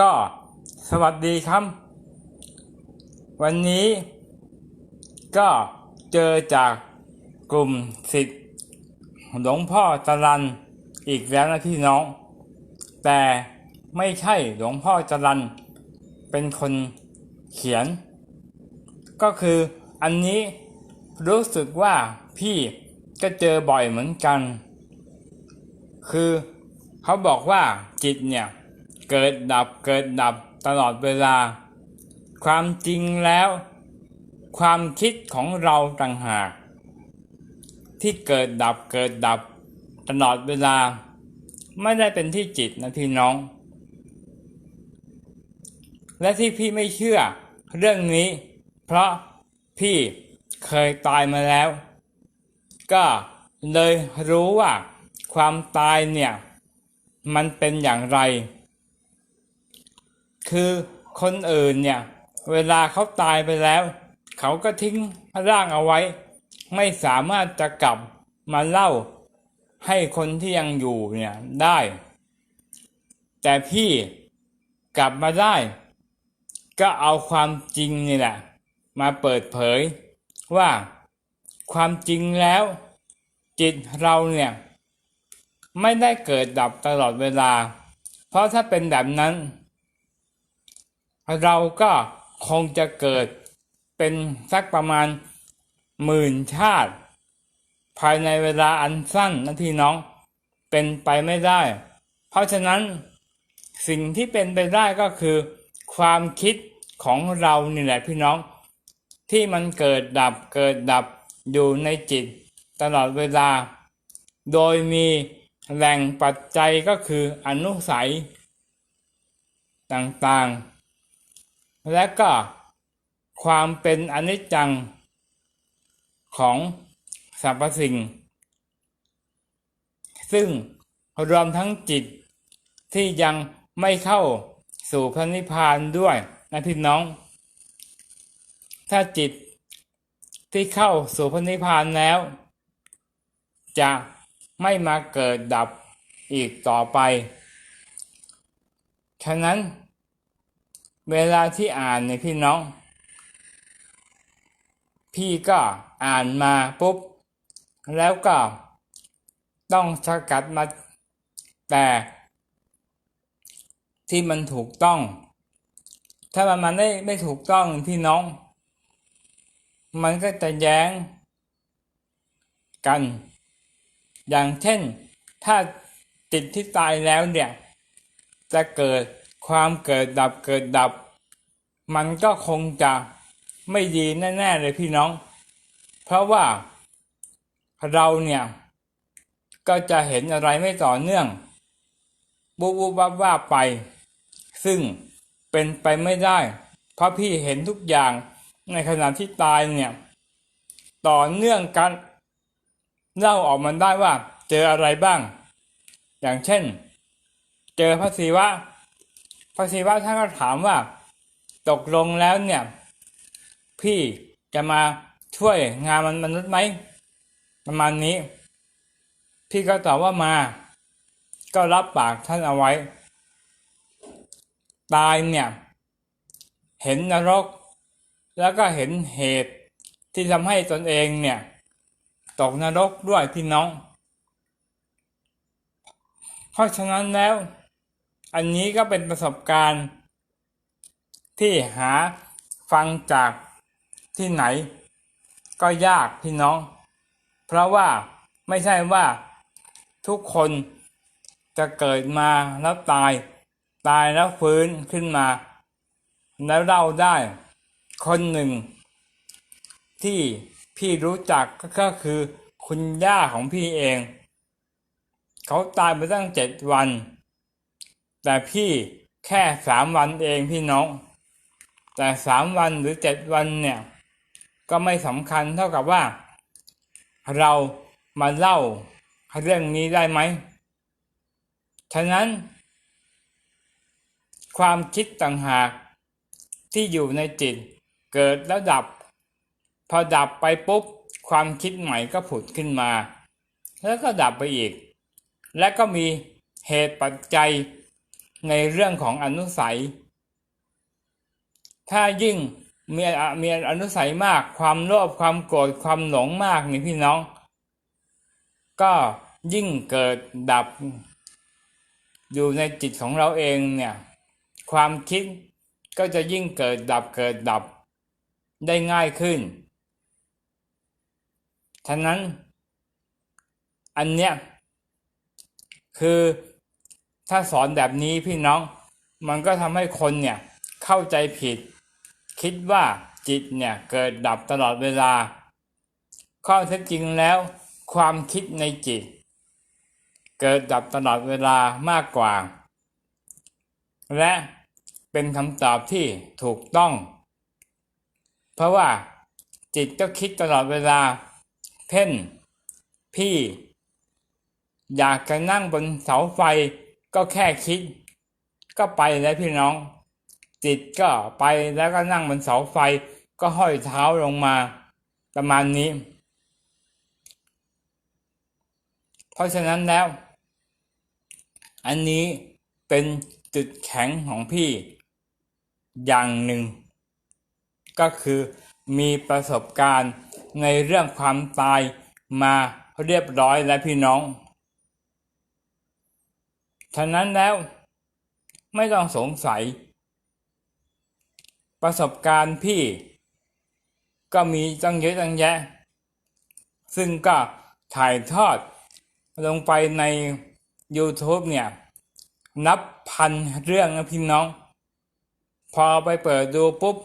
ก็สวัสดีครับ วันนี้ก็เจอจากกลุ่มสิทธิ์หลวงพ่อจรันอีกแล้วนะพี่น้อง แต่ไม่ใช่หลวงพ่อจรันเป็นคนเขียน ก็คืออันนี้รู้สึกว่าพี่ก็เจอบ่อยเหมือนกัน คือเขาบอกว่าจิตเนี่ย เกิดดับเกิดดับตลอดเวลา ความจริงแล้ว ความคิดของเราต่างหาก ที่เกิดดับเกิดดับตลอดเวลา ไม่ได้เป็นที่จิตนะพี่น้อง และที่พี่ไม่เชื่อเรื่องนี้ เพราะพี่เคยตายมาแล้ว ก็เลยรู้ว่าความตายเนี่ย มันเป็นอย่างไร คือคนอื่นเนี่ย เวลาเขาตายไปแล้ว เขาก็ทิ้งร่างเอาไว้ ไม่สามารถจะกลับมาเล่าให้คนที่ยังอยู่เนี่ยได้ แต่พี่กลับมาได้ ก็เอาความจริงนี่แหละ มาเปิดเผยว่าความจริงแล้ว จิตเราเนี่ย ไม่ได้เกิดดับตลอดเวลา เพราะถ้าเป็นแบบนั้น เราก็คงจะเกิดเป็นสักประมาณหมื่นชาติ ภายในเวลาอันสั้นนะพี่น้องเป็นไปไม่ได้ เพราะฉะนั้นสิ่งที่เป็นไปได้ก็คือ ความคิดของเรานี่แหละพี่น้อง ที่มันเกิดดับเกิดดับอยู่ในจิต ตลอดเวลา โดยมีแหล่งปัจจัยก็คืออนุสัย ต่างๆ และก็ความเป็นอนิจจังของสรรพสิ่ง ซึ่งรวมทั้งจิตที่ยังไม่เข้าสู่พระนิพพานด้วยนะพี่น้อง ถ้าจิตที่เข้าสู่พระนิพพานแล้ว จะไม่มาเกิดดับอีกต่อไป ฉะนั้น เวลาที่อ่านเนี่ยพี่น้อง พี่ก็อ่านมาปุ๊บ แล้วก็ต้องสกัดมาแต่ ที่มันถูกต้อง ถ้ามันมันไม่ไม่ถูกต้องพี่น้อง มันก็จะแย้งกัน อย่างเช่นถ้าจิตที่ตายแล้วเนี่ย จะเกิด ความเกิดดับเกิดดับ มันก็คงจะไม่ดีแน่ๆเลยพี่น้อง เพราะว่าเราเนี่ย ก็จะเห็นอะไรไม่ต่อเนื่องบุบวับว่าไป ซึ่งเป็นไปไม่ได้ เพราะพี่เห็นทุกอย่างในขณะที่ตายเนี่ย ต่อเนื่องกันเล่าออกมาได้ว่าเจออะไรบ้าง อย่างเช่น เจอพระศิวะ พระศิวะท่านก็ถามว่า ตกลงแล้วเนี่ย พี่จะมาช่วยงานมันมนุษย์ไหมประมาณนี้ พี่ก็ตอบว่ามา ก็รับปากท่านเอาไว้ ตายเนี่ย เห็นนรก แล้วก็เห็นเหตุที่ทำให้ตนเองเนี่ย ตกนรกด้วยพี่น้อง เพราะฉะนั้นแล้ว อันนี้ก็เป็นประสบการณ์ ที่หาฟังจากที่ไหน ก็ยากพี่น้อง เพราะว่าไม่ใช่ว่าทุกคนจะเกิดมาแล้วตาย ตายแล้วฟื้นขึ้นมา แล้วเล่าได้ คนหนึ่ง ที่พี่รู้จักก็คือคุณย่าของพี่เอง เขาตายไปตั้งเจ็ดวัน แต่พี่แค่สามวันเองพี่น้อง แต่สามวันหรือเจ็ดวันเนี่ย ก็ไม่สำคัญเท่ากับว่า เรามาเล่าเรื่องนี้ได้ไหม ฉะนั้น ความคิดต่างหากที่อยู่ในจิตเกิดแล้วดับ พอดับไปปุ๊บ ความคิดใหม่ก็ผุดขึ้นมา แล้วก็ดับไปอีก และก็มีเหตุปัจจัย ในเรื่องของอนุสัย ถ้ายิ่งมีอะมีอนุสัยมาก ความโลภความโกรธความหลงมากนี่พี่น้อง ก็ยิ่งเกิดดับ อยู่ในจิตของเราเองเนี่ย ความคิดก็จะยิ่งเกิดดับเกิดดับได้ง่ายขึ้น ฉะนั้น อันเนี้ยคือ ถ้าสอนแบบนี้พี่น้อง มันก็ทำให้คนเนี่ยเข้าใจผิด คิดว่าจิตเนี่ยเกิดดับตลอดเวลา ข้อเท็จจริงแล้ว ความคิดในจิต เกิดดับตลอดเวลามากกว่า และเป็นคำตอบที่ถูกต้อง เพราะว่าจิตก็คิดตลอดเวลา เช่น พี่ อยากจะนั่งบนเสาไฟ ก็แค่คิด ก็ไปแล้วพี่น้อง จิตก็ไปแล้วก็นั่งบนเสาไฟ ก็ห้อยเท้าลงมาประมาณนี้ เพราะฉะนั้นแล้ว อันนี้เป็นจุดแข็งของพี่ อย่างหนึ่ง ก็คือมีประสบการณ์ในเรื่องความตายมาเรียบร้อยแล้วพี่น้อง ฉะนั้นแล้วไม่ต้องสงสัย ประสบการณ์พี่ ก็มีตั้งเยอะตั้งแยะ ซึ่งก็ถ่ายทอดลงไปใน YouTube เนี่ย นับพันเรื่องนะพี่น้อง พอไปเปิดดูปุ๊บ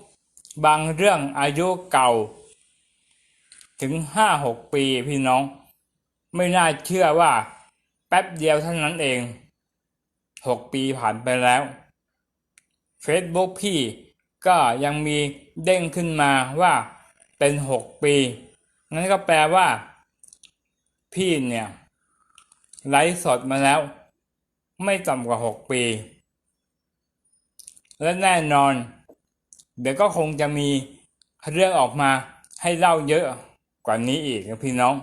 บางเรื่องอายุเก่า ถึงห้าหกปีพี่น้อง ไม่น่าเชื่อว่าแป๊บเดียวเท่านั้นเอง หกปีผ่านไปแล้ว Facebook พี่ก็ยังมีเด้งขึ้นมาว่าเป็นหกปี งั้นก็แปลว่า พี่เนี่ยไลฟ์สดมาแล้ว ไม่ต่ำกว่าหกปี และแน่นอน เดี๋ยวก็คงจะมีเรื่องออกมาให้เล่าเยอะกว่านี้อีกนะพี่น้อง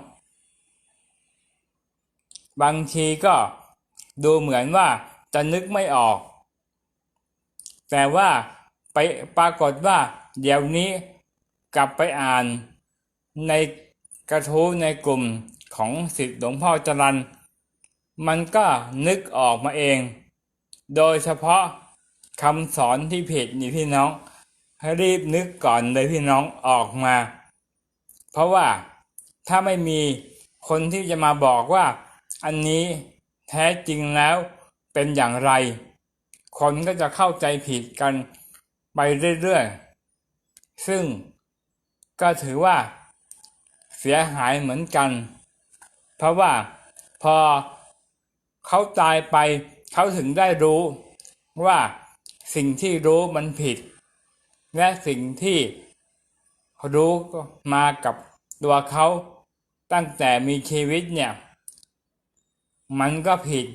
บางทีก็ดูเหมือนว่า จะนึกไม่ออก แต่ว่าไปปรากฏว่า เดี๋ยวนี้กลับไปอ่าน ในกระทู้ในกลุ่มของสิทธิหลวงพ่อจรันมันก็นึกออกมาเอง โดยเฉพาะคำสอนที่ผิดนี่พี่น้องให้รีบนึกก่อนเลยพี่น้องออกมา เพราะว่าถ้าไม่มีคนที่จะมาบอกว่า อันนี้แท้จริงแล้ว เป็นอย่างไร คนก็จะเข้าใจผิดกันไปเรื่อยๆ ซึ่งก็ถือว่าเสียหายเหมือนกัน เพราะว่าพอเขาตายไปเขาถึงได้รู้ว่าสิ่งที่รู้มันผิด และสิ่งที่รู้มากับตัวเขาตั้งแต่มีชีวิตเนี่ย มันก็ผิด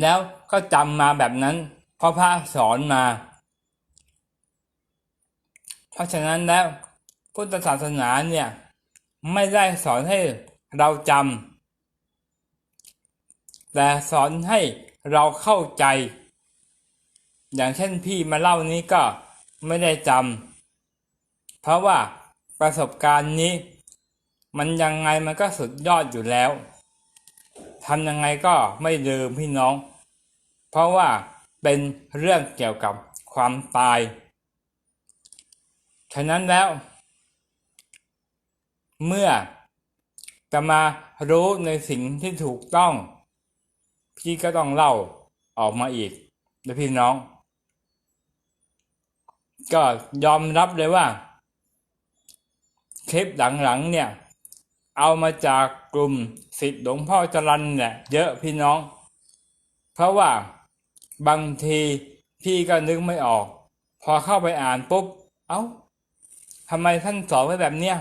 แล้วก็จำมาแบบนั้น เพราะพระสอนมา เพราะฉะนั้นแล้วพุทธศาสนาเนี่ยไม่ได้สอนให้เราจำแต่สอนให้เราเข้าใจ อย่างเช่นพี่มาเล่านี้ก็ไม่ได้จำเพราะว่าประสบการณ์นี้ มันยังไงมันก็สุดยอดอยู่แล้ว ทำยังไงก็ไม่ลืมพี่น้อง เพราะว่าเป็นเรื่องเกี่ยวกับความตาย ฉะนั้นแล้ว เมื่อจะมารู้ในสิ่งที่ถูกต้อง พี่ก็ต้องเล่าออกมาอีกนะพี่น้อง ก็ยอมรับเลยว่า คลิปหลังๆเนี่ย เอามาจากกลุ่มสิทธิ์หลวงพ่อจรันเนี่ยเยอะพี่น้อง เพราะว่าบางทีพี่ก็นึกไม่ออก พอเข้าไปอ่านปุ๊บ เอา้าทำไมท่านสอนไว้แบบเนี้ย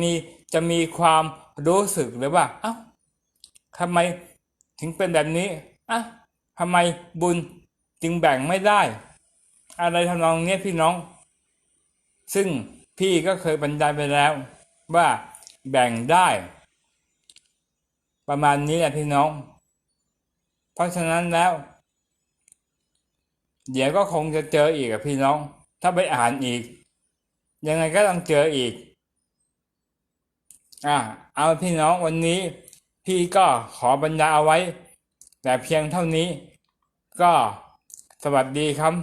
มีจะมีความรู้สึกเลยว่า เอา้าทำไมถึงเป็นแบบนี้อะทำไมบุญจึงแบ่งไม่ได้ อะไรทำนองเนี้ยพี่น้อง ซึ่งพี่ก็เคยบรรยายไปแล้ว ว่าแบ่งได้ ประมาณนี้แหละพี่น้อง เพราะฉะนั้นแล้ว เดี๋ยวก็คงจะเจออีกอะพี่น้อง ถ้าไปอ่านอีก ยังไงก็ต้องเจออีก อ่าเอาพี่น้องวันนี้ พี่ก็ขอบรรยายเอาไว้ แต่เพียงเท่านี้ ก็สวัสดีครับ